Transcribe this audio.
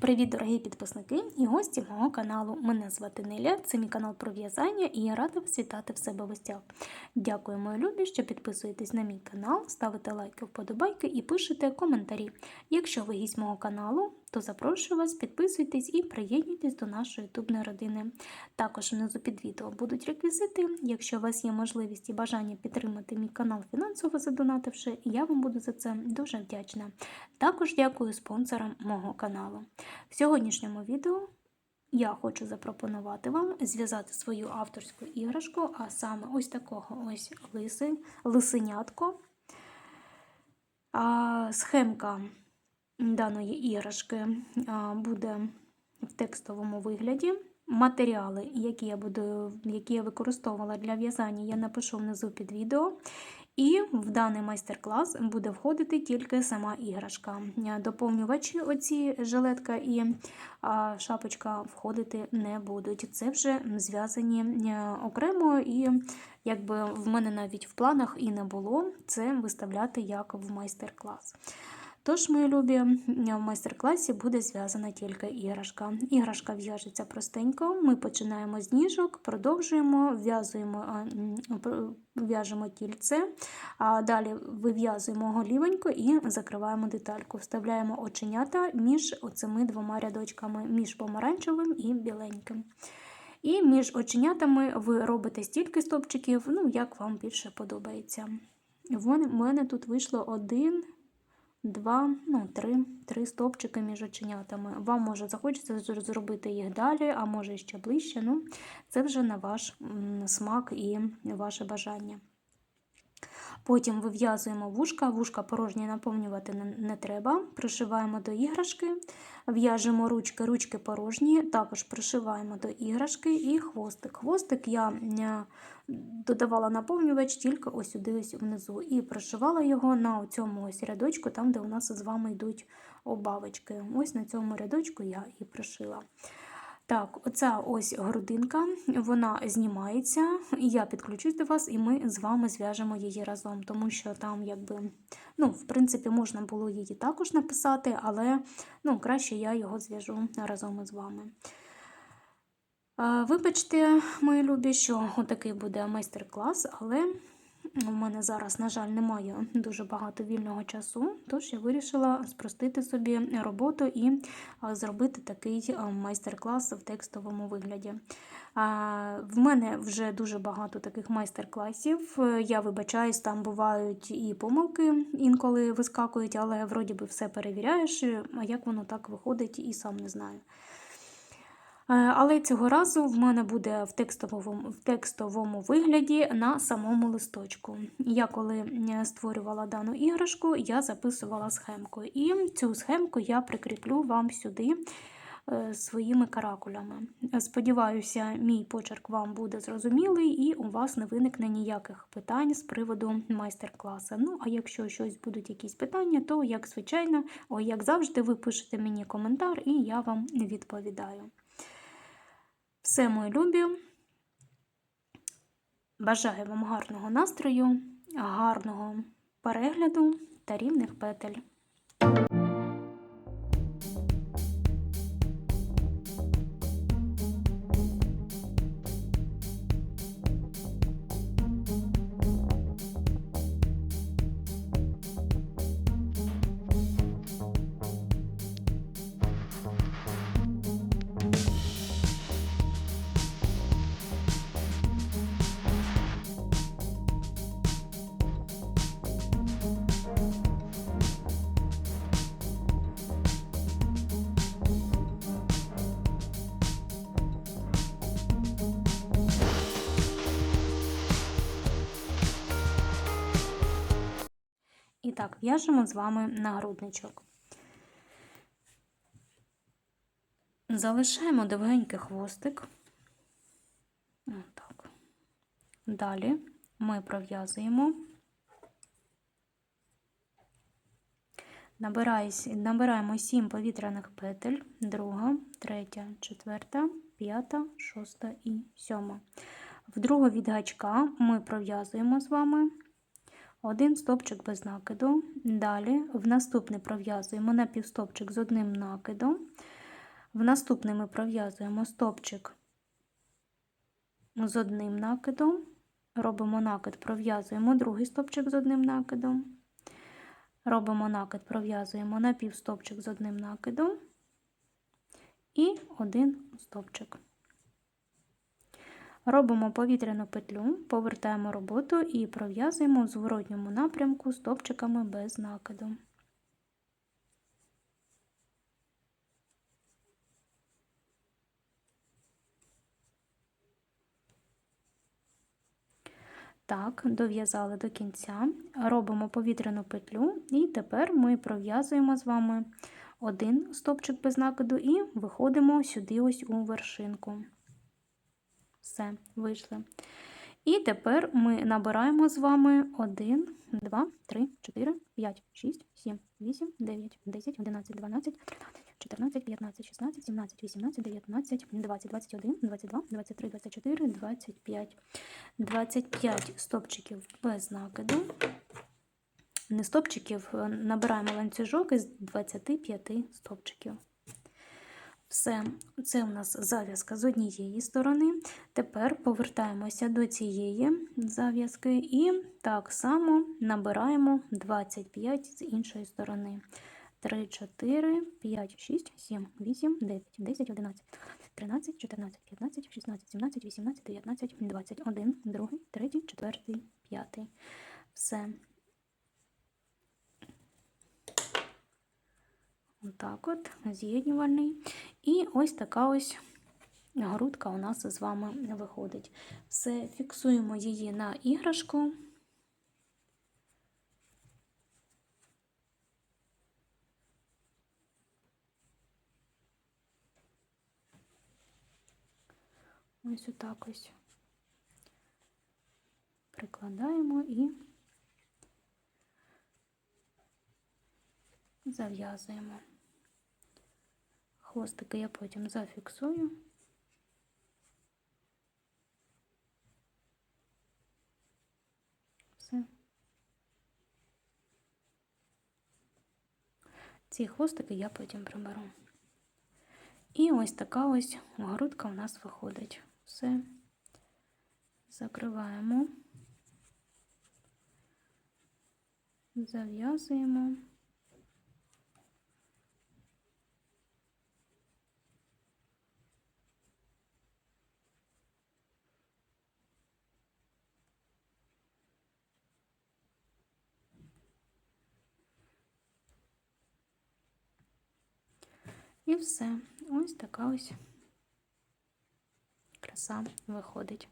Привіт, дорогі підписники і гості мого каналу. Мене звати Неля, це мій канал про в'язання і я рада вас вітати в себе в гостях. Дякую, мої любі, що підписуєтесь на мій канал, ставите лайки, вподобайки і пишете коментарі. Якщо ви гість мого каналу, то запрошую вас, підписуйтесь і приєднуйтесь до нашої ютубної родини. Також внизу під відео будуть реквізити. Якщо у вас є можливість і бажання підтримати мій канал фінансово задонативши, я вам буду за це дуже вдячна. Також дякую спонсорам мого каналу. В сьогоднішньому відео я хочу запропонувати вам зв'язати свою авторську іграшку, а саме ось такого ось лиси, лисенятко. А, схемка даної іграшки буде в текстовому вигляді. Матеріали, які я буду, які я використовувала для в'язання, я напишу внизу під відео. І в даний майстер-клас буде входити тільки сама іграшка. Доповнювачі, оці жилетка і шапочка входити не будуть. Це вже зв'язані окремо, і якби в мене навіть в планах і не було це виставляти як в майстер-клас. Тож, мої любі, в майстер-класі буде зв'язана тільки іграшка. Іграшка в'яжеться простенько. Ми починаємо з ніжок, продовжуємо, в'язуємо в'яжемо тільце, а далі вив'язуємо голівенько і закриваємо детальку. Вставляємо оченята між оцими двома рядочками, між помаранчевим і біленьким. І між оченятами ви робите стільки стопчиків, ну, як вам більше подобається. В мене тут вийшло один два, ну, три три стовпчики між оченятами. Вам може захочеться зробити їх далі, а може ще ближче. Ну, Це вже на ваш смак і ваше бажання. Потім вив'язуємо вушка, вушка порожні наповнювати не треба. Пришиваємо до іграшки, в'яжемо ручки, ручки порожні, також пришиваємо до іграшки і хвостик. Хвостик я е, додавала наповнювач тільки ось сюди ось внизу. І пришивала його на цьому ось рядочку, там, де у нас з вами йдуть обавочки. Ось на цьому рядочку я і пришила. Так, оця ось грудинка, вона знімається, я підключусь до вас, і ми з вами зв'яжемо її разом, тому що там, якби, ну, в принципі, можна було її також написати, але ну, краще я його зв'яжу разом із вами. Вибачте, мої любі, що отакий буде майстер-клас, але у мене зараз, на жаль, немає дуже багато вільного часу, тож я вирішила спростити собі роботу і зробити такий майстер-клас в текстовому вигляді. В мене вже дуже багато таких майстер-класів. Я вибачаюсь, там бувають і помилки інколи вискакують, але вроді би все перевіряєш, а як воно так виходить, і сам не знаю. Е, але цього разу в мене буде в текстовому в текстовому вигляді на самому листочку. Я коли створювала дану іграшку, я записувала схемку. І цю схемку я прикріплю вам сюди е, своїми каракулями. Сподіваюся, мій почерк вам буде зрозумілий і у вас не виникне ніяких питань з приводу майстер-класу. Ну, а якщо щось будуть якісь питання, то, як звичайно, о, як завжди, ви пишете мені коментар, і я вам відповідаю. Все, мої любі. Бажаю вам гарного настрою, гарного перегляду та рівних петель. Так, в'яжемо з вами нагрудничок. Залишаємо довгенький хвостик. Отак. Далі ми пров'язуємо, набираємо 7 повітряних петель, друга, третя, четверта, п'ята, шоста і сьома. В другу від гачка ми пров'язуємо з вами один стопчик без накиду. Далі в наступний пров'язуємо на півстопчик з одним накидом. В наступний ми пров'язуємо стопчик з одним накидом, робимо накид, пров'язуємо другий стопчик з одним накидом, робимо накид, пров'язуємо напівстопчик з одним накидом і один стопчик. Робимо повітряну петлю, повертаємо роботу і пров'язуємо в зворотньому напрямку стопчиками без накиду. Так, дов'язали до кінця, робимо повітряну петлю, і тепер ми пров'язуємо з вами один стопчик без накиду і виходимо сюди ось у вершинку. Все, вийшли. І тепер ми набираємо з вами 1, 2, 3, 4, 5, 6, 7, 8, 9, 10, 11, 12, 13, 14, 15, 16, 17, 18, 19, 20, 21, 22, 23, 24, 25. 25 стопчиків без накиду. Не стопчиків, набираємо ланцюжок із 25 стопчиків. Все, це у нас зав'язка з однієї сторони. Тепер повертаємося до цієї зав'язки і так само набираємо 25 з іншої сторони. 3, 4, 5, 6, 7, 8, 9, 10, 11, 13, 14, 15, 16, 17, 18, 19, 20, 1, 2, 3, 4, 5. Все. Отак от, з'єднювальний. І ось така ось грудка у нас з вами виходить. Все, фіксуємо її на іграшку. Ось отак ось прикладаємо і зав'язуємо. Хвостики я потім зафіксую. Все. Ці хвостики я потім приберу. І ось така ось грудка у нас виходить. Все, закриваємо, зав'язуємо. І все. Ось така ось краса виходить.